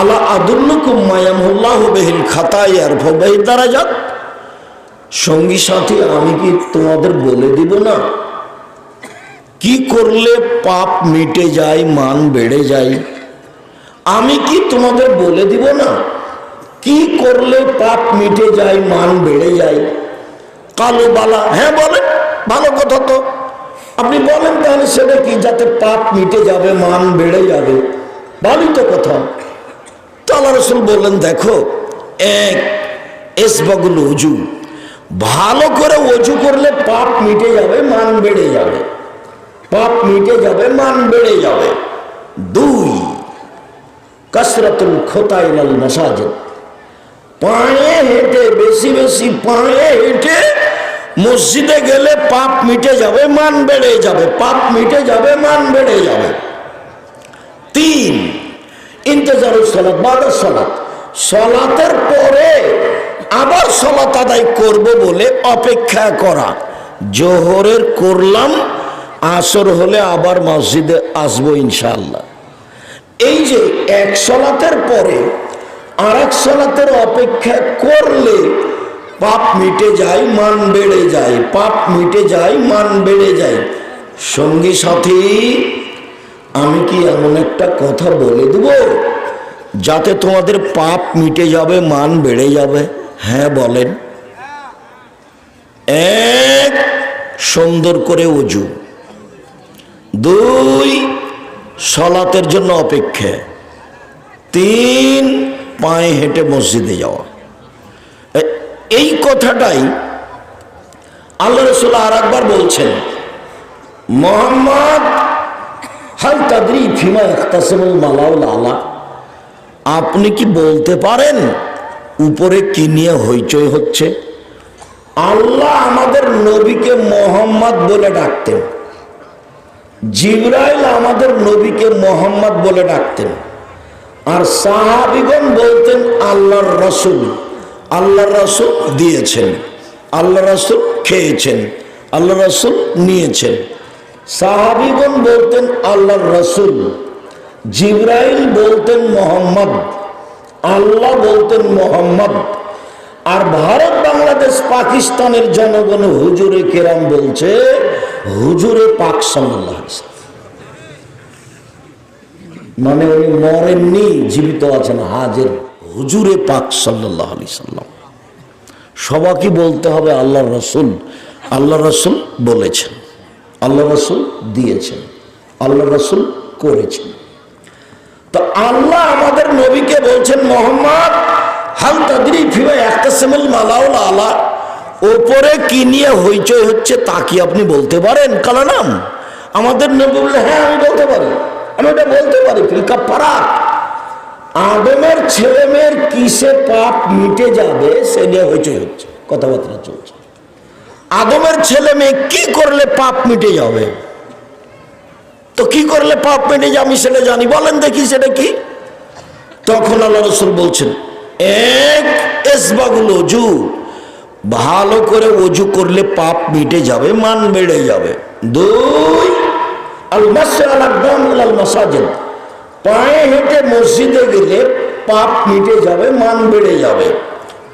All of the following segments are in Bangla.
আলা আদুল্লুকুম মায়ামুল্লাহু বিহিল খাতায়ার ফাবাই দারাজাত। সঙ্গী সাথী, আমি কি তোমাদের বলে দিব না? কি করলে পাপ মিটে যায়, মান বেড়ে যায়? আমি কি তোমাদের বলে দিব না? কি করলে পাপ মিটে যায়, মান বেড়ে যায়? কালো বালা হ্যাঁ বলেন, ভালো কথা তো। আপনি বলেন তাহলে সেটা কি, যাতে পাপ মিটে যাবে, মান বেড়ে যাবে? ভালোই তো কথা। তো আল্লাহ রসুল বললেন, দেখো, এক, এসবাগুল উজু। ভালো করে অজু করলে পাপ মিটে যাবে, মান বেড়ে যাবে। পাপ মিটে যাবে, মান বেড়ে যাবে। দুই, কসরতুল খোতাইলাল মসাজিদ। পায়ে হেঁটে, বেশি বেশি পায়ে হেঁটে মসজিদে গেলে পাপ মিটে যাবে, মান বেড়ে যাবে। পাপ মিটে যাবে, মান বেড়ে যাবে। ইন্তজার সলাৎ বাদার সলাৎ। সলাতের পরে আবার সলাত আদায় করব বলে অপেক্ষা করা। জোহরের করলাম, আসর হলে আবার মসজিদে আসব ইনশাল্লাহ এই যে এক সলাতের পরে আর এক সলাতের অপেক্ষা করলে পাপ মিটে যায়, মান বেড়ে যায়, পাপ মিটে যায়, মান বেড়ে যায়। সঙ্গী সাথী আমি কি এমন একটা কথা বলে দেব? যাতে তোমাদের পাপ মিটে যাবে, মান বেড়ে যাবে। হ্যাঁ বলেন। এক, সুন্দর করে উজু। দুই, সলাতের জন্য অপেক্ষা। তিন, পায়ে হেঁটে মসজিদে যাওয়া। এই কথাটাই আল্লাহ রসুল আর একবার বলছেন, মোহাম্মদ হাল তাদরি ফিমা ইখতাসমুল মালাউল আলা। আপনি কি বলতে পারেন, উপরে কি নিয়ে হইচই হচ্ছে? আল্লাহ আমাদের নবীকে মোহাম্মদ বলে ডাকতেন। জিব্রাইল আমাদের নবীকে মোহাম্মদ বলে ডাকতেন। আর সাহাবিগণ বলতেন, আল্লাহর রসুল আল্লাহর রসুল দিয়েছেন। আল্লাহ রসুল খেয়েছেন। আল্লাহ রসুল নিয়েছেন। সাহাবিগণ বলতেন আল্লাহর রসুল, জিব্রাইল বলতেন মোহাম্মদ, আল্লাহ বলতেন মোহাম্মদ, আর ভারত, বাংলাদেশ, পাকিস্তানের জনগণ হুজুরে কেরাম বলছে, হুজুরে পাক মানে উনি মরেননি, জীবিত আছেন, হাজের, হুজুরে পাক সাল্লাহ আলি সাল্লাম। সবাইকে বলতে হবে আল্লাহ রসুল আল্লাহ রসুল বলেছেন। আল্লাহ রসুল দিয়েছেন, আল্লাহ রসুল করেছেন। তো আল্লাহ আমাদের নবীকে বলছেন, মোহাম্মদ, হাল তাদরি একটা সেমল মালাউল আলা ওপরে কি নিয়ে হইচই হচ্ছে তা কি আপনি বলতে পারেন? কালা নাম আমাদের নবী বললে হ্যাঁ আমি বলতে পারি। আমি ওটা বলতে পারি ফিলকা পারা আদমের ছেলে মেয়ের কিসে পাপ মিটে যাবে, সে নিয়ে হইচই হচ্ছে, কথাবার্তা চলছে। আদমের ছেলে মেয়ে কি করলে পাপ মিটে যাবে? তো কি করলে পাপ মেটে যাবে আমি সেটা জানি। বলেন দেখি সেটা কি? তখন আল্লাহ রসুল বলছেন, এক এসবাগুল অজু ভালো করে অজু করলে পাপ মিটে যাবে, মান বেড়ে যাবে। দুই, আল মাসাল মাসাজিদ, পায়ে হেঁটে মসজিদে গেলে পাপ মিটে যাবে, মান বেড়ে যাবে।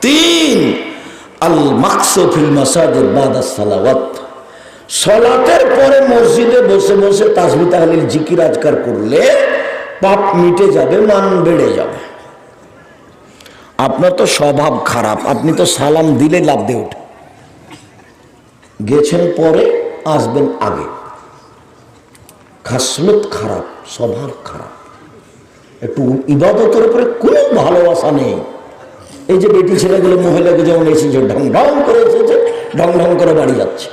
তিন আল মাকসফিল মাসাজিদ বাদা সালাওয়াত। সলাতের পরে মসজিদে বসে বসে তাসবি তাহলিল জিকির আজকার করলে পাপ মিটে যাবে, মান বেড়ে যাবে। আপনার তো স্বভাব খারাপ, আপনি তো সালাম দিলে লাভ দিয়ে ওঠে। গেছেন পরে, আসবেন আগে। খাসমত খারাপ, স্বভাব খারাপ। একটু ইবাদতের উপরে কোনো ভালোবাসা নেই। এই যে বেটি ছেলেগুলো মহিলাকে যেমন এসেছে ঢং ঢং করে এসেছে, ঢং ঢং করে বাড়ি যাচ্ছে।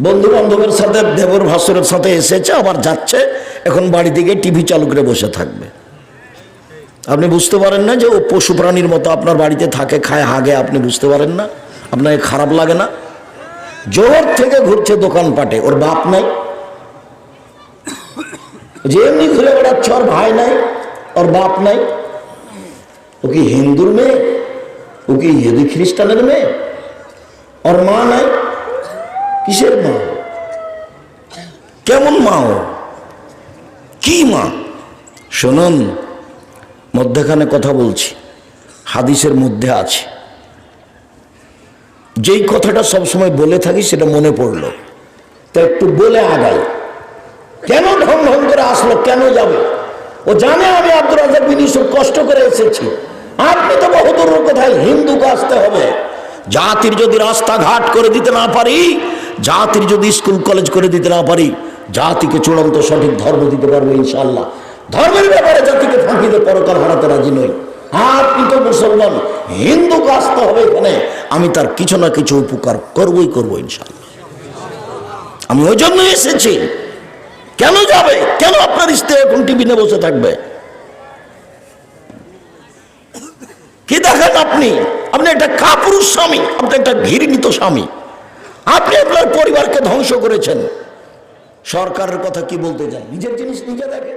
বন্ধু বান্ধবের সাথে, দেবর ভাসুরের সাথে এসেছে, আবার যাচ্ছে, এখন বাড়ি থেকে টিভি চালু করে বসে থাকবে। আপনি বুঝতে পারেন না যে ও পশু প্রাণীর মতো আপনার বাড়িতে থাকে, খায়, হাগে, আপনি বুঝতে পারেন না। আপনাকে খারাপ লাগে না? জোর থেকে ঘুরছে দোকানপাটে, ওর বাপ নাই। যে এমনি ঘুরে বেড়াচ্ছে, ওর ভাই নাই, ওর বাপ নাই। ও কি হিন্দুর মেয়ে ও কি ইহুদি খ্রিস্টানের মেয়ে। ওর মা নাই, কিসের মা? কেমন মা ও? কি মা? শুনুন, মধ্যেখানে কথা বলছি, হাদিসের মধ্যে আছে। যেই কথাটা সবসময় বলে থাকি সেটা মনে পড়ল। তা একটু বলে আগাই। কেন ঢং ঢং করে আসলো? কেন যাবে? ও জানে আমি আব্দুল রাজাক বিন কষ্ট করে এসেছি। আপনি তো বহুদূর কোথায় হিন্দুকে আসতে হবে। জাতির যদি রাস্তাঘাট করে দিতে না পারি, জাতির যদি স্কুল, কলেজ করে দিতে না পারি, জাতিকে চূড়ান্ত সঠিক ধর্ম দিতে পারব ইনশাল্লাহ ধর্মের ব্যাপারে জাতিকে ফাঁকিতে পরকাল হারাতে রাজি নই। আপনি তো মুসলমান, হিন্দুকে আসতে হবে এখানে। আমি তার কিছু না কিছু উপকার করবই করব ইনশাল্লাহ আমি ওই জন্যই এসেছি। কেন যাবে? কেন আপনার স্ত্রী এখন টিভি নিয়ে বসে থাকবে? কি দেখেন আপনি আপনি একটা কাপুরুষ স্বামী, আপনি একটা ঘৃণিত স্বামী। আপনি আপনার পরিবারকে ধ্বংস করেছেন। সরকারের কথা কি বলতে চাই? নিজের জিনিস নিজে দেখেন।